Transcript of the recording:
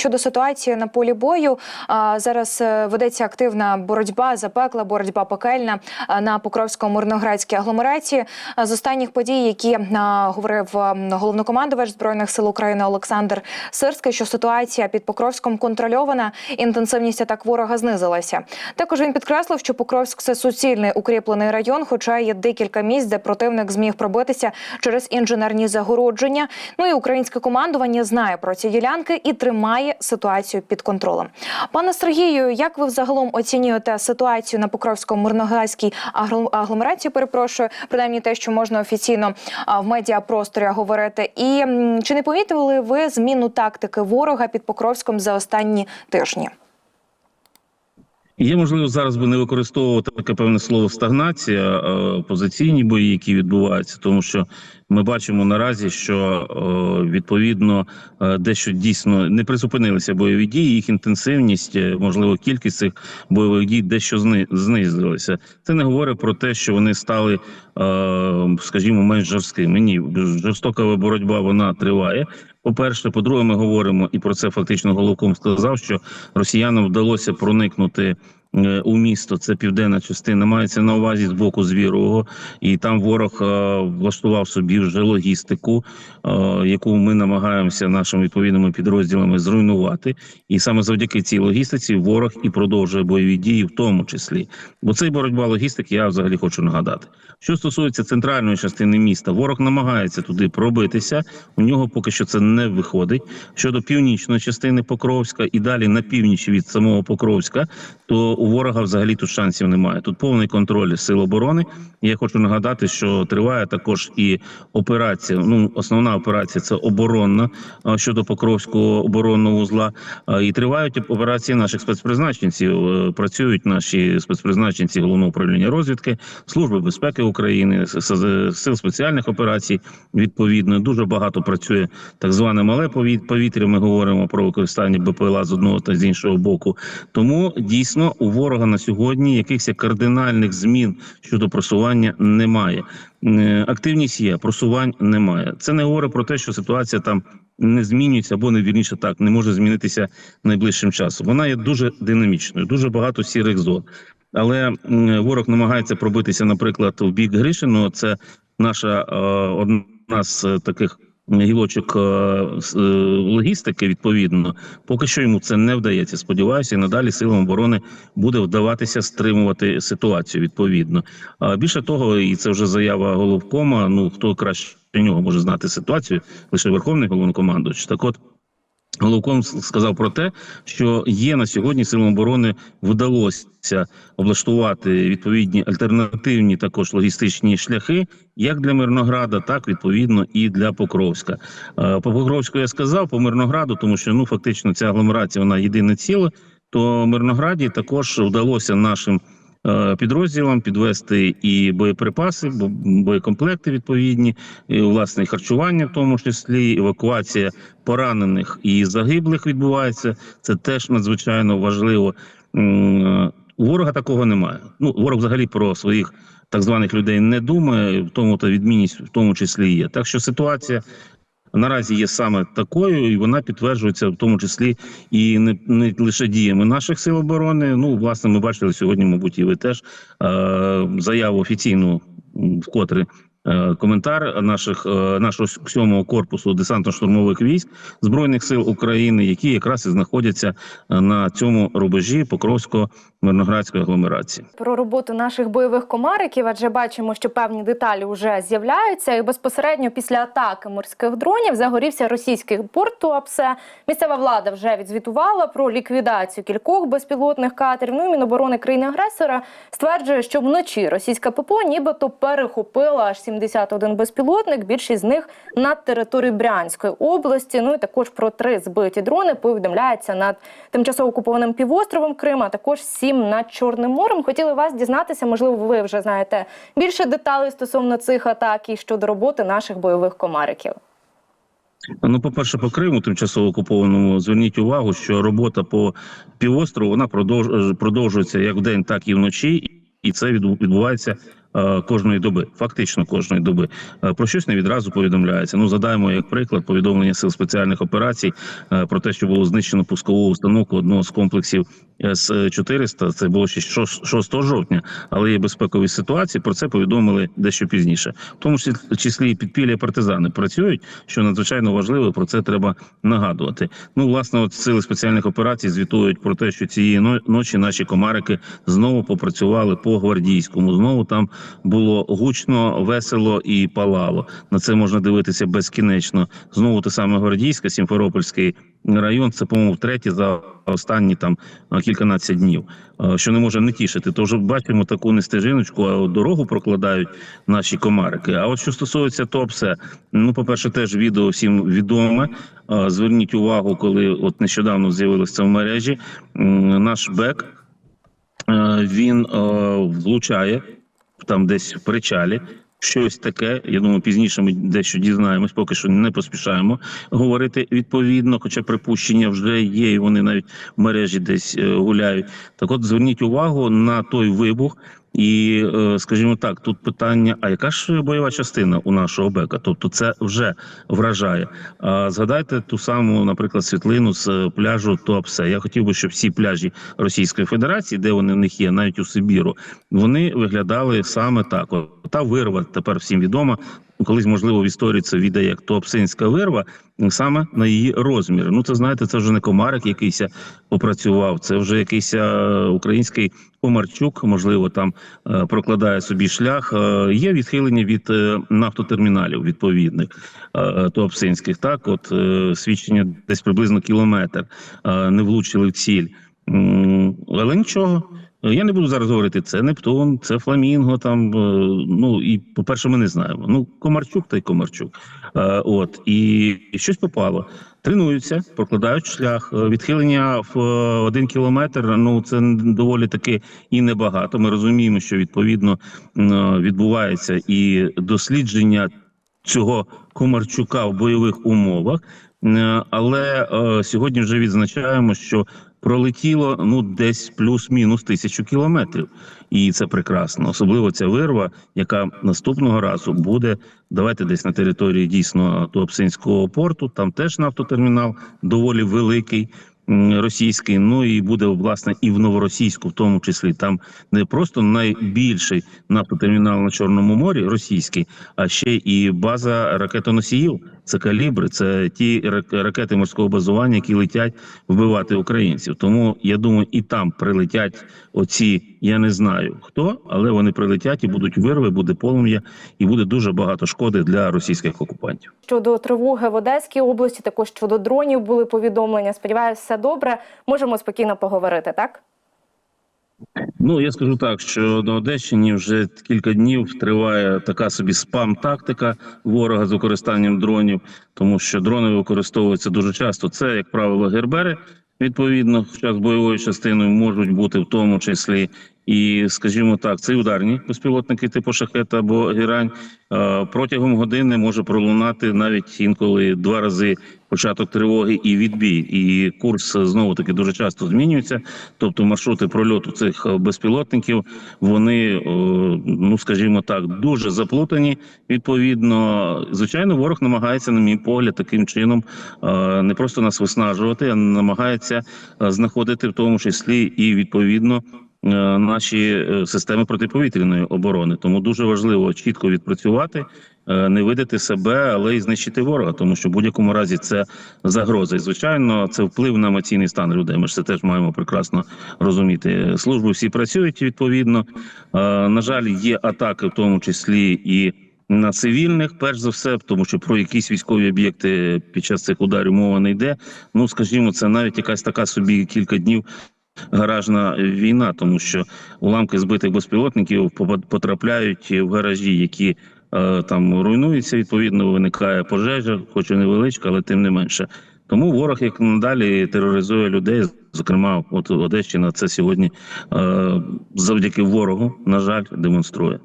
Щодо ситуації на полі бою, зараз е, ведеться активна боротьба, запекла боротьба пекельна на Покровському мирноградській агломерації. З останніх подій, які говорив головнокомандувач збройних сил України Олександр Сирський, що ситуація під Покровськом контрольована, інтенсивність атак ворога знизилася. Також він підкреслив, що Покровськ це суцільний укріплений район, хоча є декілька місць, де противник зміг пробитися через інженерні загородження. Ну і українське командування знає про ці ділянки і тримає ситуацію під контролем. Пане Сергію, як ви взагалом оцінюєте ситуацію на Покровському мирноградській агл- агломерації? Перепрошую, принаймні те, що можна офіційно в медіапросторі говорити. І чи не помітили ви зміну тактики ворога під Покровськом за останні тижні? Є можливо зараз би не використовувати таке певне слово стагнація, е, позиційні бої, які відбуваються, тому що ми бачимо наразі, що е, відповідно е, дещо дійсно не призупинилися бойові дії, їх інтенсивність, е, можливо, кількість цих бойових дій дещо зни- знизилася. Це не говорить про те, що вони стали, скажімо, менш жорсткими. Ні, жорстока боротьба вона триває. По-перше, по-друге, ми говоримо, і про це фактично головком сказав, що росіянам вдалося проникнути у місто. Це південна частина. Мається на увазі з боку Звірового, і там ворог е, влаштував собі вже логістику, е, яку ми намагаємося нашими відповідними підрозділами зруйнувати. І саме завдяки цій логістиці ворог і продовжує бойові дії, в тому числі. Бо цей боротьба логістики, я взагалі хочу нагадати. Що стосується центральної частини міста, ворог намагається туди пробитися. У нього поки що це не виходить. Щодо північної частини Покровська і далі на північ від самого Покровська, то у ворога взагалі тут шансів немає. Тут повний контроль сил оборони. Я хочу нагадати, що триває також і операція. Ну, основна операція це оборонна щодо Покровського оборонного узла. І тривають операції наших спецпризначенців. Е, Працюють наші спецпризначенці головного управління розвідки, служби безпеки України, сил спеціальних операцій. Відповідно, дуже багато працює так зване мале повіт- повітря. Ми говоримо про використання БПЛА з одного та з іншого боку. Тому дійсно у ворога на сьогодні якихось кардинальних змін щодо просування немає. Е, Активність є, просувань немає. Це не говорить про те, що ситуація там не змінюється або не вірніше так, не може змінитися найближчим часом. Вона є дуже динамічною, дуже багато сірих зон. Але ворог намагається пробитися, наприклад, в бік Гришиного. Це наша е, одна з е, таких гілочок е, е, логістики. Відповідно, поки що йому це не вдається. Сподіваюся, і надалі силам оборони буде вдаватися стримувати ситуацію. Відповідно, більше того, і це вже заява головкома. Ну хто краще нього може знати ситуацію, лише верховний головнокомандувач. Так от. Головком сказав про те, що є на сьогодні силам оборони вдалося облаштувати відповідні альтернативні також логістичні шляхи, як для Мирнограда, так відповідно і для Покровська. Е, По Покровську я сказав, по Мирнограду, тому що ну фактично ця агломерація вона єдине ціле. То Мирнограді також вдалося нашим підрозділам підвести і боєприпаси, бо- боєкомплекти відповідні, і, власне харчування, в тому числі евакуація поранених і загиблих відбувається. Це теж надзвичайно важливо. Е, ворога такого немає. Ну ворог взагалі про своїх так званих людей не думає. В тому та відмінність в тому числі є. Так що ситуація. Наразі є саме такою, і вона підтверджується в тому числі і не, не лише діями наших сил оборони. Ну, власне, ми бачили сьогодні, мабуть, і ви теж е, заяву офіційну, вкотре е, коментар наших е, нашого сьомого корпусу десантно-штурмових військ збройних сил України, які якраз і знаходяться е, на цьому рубежі Мирноградської агломерації про роботу наших бойових комариків, адже бачимо, що певні деталі вже з'являються, і безпосередньо після атаки морських дронів загорівся російський порт Туапсе. Місцева влада вже відзвітувала про ліквідацію кількох безпілотних катерів. Ну і міноборони країни-агресора стверджує, що вночі російська ППО нібито перехопила аж 71 безпілотник. Більшість з них на території Брянської області. Ну і також про три збиті дрони повідомляється над тимчасово окупованим півостровом Крима. Також сі. 7 над Чорним морем. Хотіли вас дізнатися, можливо, ви вже знаєте більше деталей стосовно цих атак і щодо роботи наших бойових комариків. Ну, по перше, по Криму, тимчасово окупованому, зверніть увагу, що робота по півострову вона продовжується як вдень, так і вночі, і це відбувається кожної доби, фактично кожної доби. Е, Про щось не відразу повідомляється. Ну задаємо як приклад повідомлення сил спеціальних операцій е, про те, що було знищено пускову установку одного з комплексів с 400 Це було ще 6 жовтня, але є безпекові ситуації. Про це повідомили дещо пізніше. В тому числі- підпілля партизани працюють, що надзвичайно важливо. Про це треба нагадувати. Ну, власне, от сили спеціальних операцій звітують про те, що цієї ночі наші комарики знову попрацювали по гвардійському. Знову там було гучно, весело і палало. На це можна дивитися безкінечно. Знову те саме гвардійське, Сімферопольський район. Це по-моєму втретє за останні там кільканадцять днів, що не може не тішити. Тож бачимо таку не стежиночку, а дорогу прокладають наші комарики. А от що стосується ТОПСЕ, ну по перше, теж відео всім відоме. Зверніть увагу, коли от нещодавно з'явилося в мережі. Наш бек е, він е, влучає там десь в причалі. Щось таке. Я думаю, пізніше ми дещо дізнаємось, поки що не поспішаємо говорити відповідно, хоча припущення вже є, і вони навіть в мережі десь е, гуляють. Так, от зверніть увагу на той вибух. І, е, скажімо так, тут питання: а яка ж бойова частина у нашого бека? Тобто, це вже вражає. А згадайте ту саму, наприклад, світлину з пляжу Туапсе. Я хотів би, щоб всі пляжі Російської Федерації, де вони в них є, навіть у Сибіру, вони виглядали саме так. Та вирва тепер всім відома. Колись, можливо, в історії це віде як Туапсинська вирва, саме на її розмір. Ну, це знаєте, це вже не комарик якийсь попрацював, це вже якийсь український Комарчук, можливо, там е, прокладає собі шлях. Е, Є відхилення від е, нафтотерміналів відповідних туапсинських. Так, от свідчення десь приблизно кілометр не влучили в ціль. Але нічого. Я не буду зараз говорити, це Нептун, це Фламінго. Там е, ну і по-перше, ми не знаємо. Ну, Комарчук та й Комарчук. Е, От і щось попало. Тренуються, прокладають шлях. Е, Відхилення в е, один кілометр. Ну це доволі таки і небагато. Ми розуміємо, що відповідно відбувається і дослідження цього Комарчука в бойових умовах. Е, Але е, сьогодні вже відзначаємо, що пролетіло ну десь плюс-мінус тисячу кілометрів, і це прекрасно. Особливо ця вирва, яка наступного разу буде. Давайте десь на території дійсно Туапсинського порту. Там теж нафтотермінал доволі великий. Російський, ну і буде власне і в новоросійську, в тому числі там не просто найбільший нафтотермінал на Чорному морі, російський, а ще і база ракетоносіїв. Це калібри, це ті рак- ракети морського базування, які летять вбивати українців. Тому я думаю, і там прилетять оці. Я не знаю хто, але вони прилетять і будуть вирви, буде полум'я, і буде дуже багато шкоди для російських окупантів. Щодо тривоги в Одеській області, також щодо дронів були повідомлення. Сподіваюся, все добре. Можемо спокійно поговорити, так? Ну я скажу так, що на Одещині вже кілька днів триває така собі спам-тактика ворога з використанням дронів, тому що дрони використовуються дуже часто. Це, як правило, гербери. Відповідно, хоча з бойовою частиною можуть бути в тому числі і, скажімо так, це ударні безпілотники типу шахет або герань. Е, Протягом години може пролунати навіть інколи два рази початок тривоги і відбій. І курс знову таки дуже часто змінюється. Тобто маршрути прольоту цих е, безпілотників вони, е, ну скажімо так, дуже заплутані. Відповідно, звичайно, ворог намагається, на мій погляд, таким чином е, не просто нас виснажувати, а намагається знаходити в тому числі і відповідно. Е, Наші е, системи протиповітряної оборони тому дуже важливо чітко відпрацювати, е, не видати себе, але й знищити ворога, тому що в будь-якому разі це загроза. І звичайно, це вплив на емоційний стан людей. Ми ж це теж маємо прекрасно розуміти. Служби всі працюють відповідно. На жаль, є атаки, в тому числі і на цивільних, перш за все, тому що про якісь військові об'єкти під час цих ударів мова не йде. Ну скажімо, це навіть якась така собі кілька днів. Гаражна війна, тому що уламки збитих безпілотників потрапляють в гаражі, які е, там руйнуються. Відповідно, виникає пожежа, хоч і невеличка, але тим не менше. Тому ворог як надалі тероризує людей. Зокрема, от Одещина це сьогодні е, завдяки ворогу, на жаль, демонструє.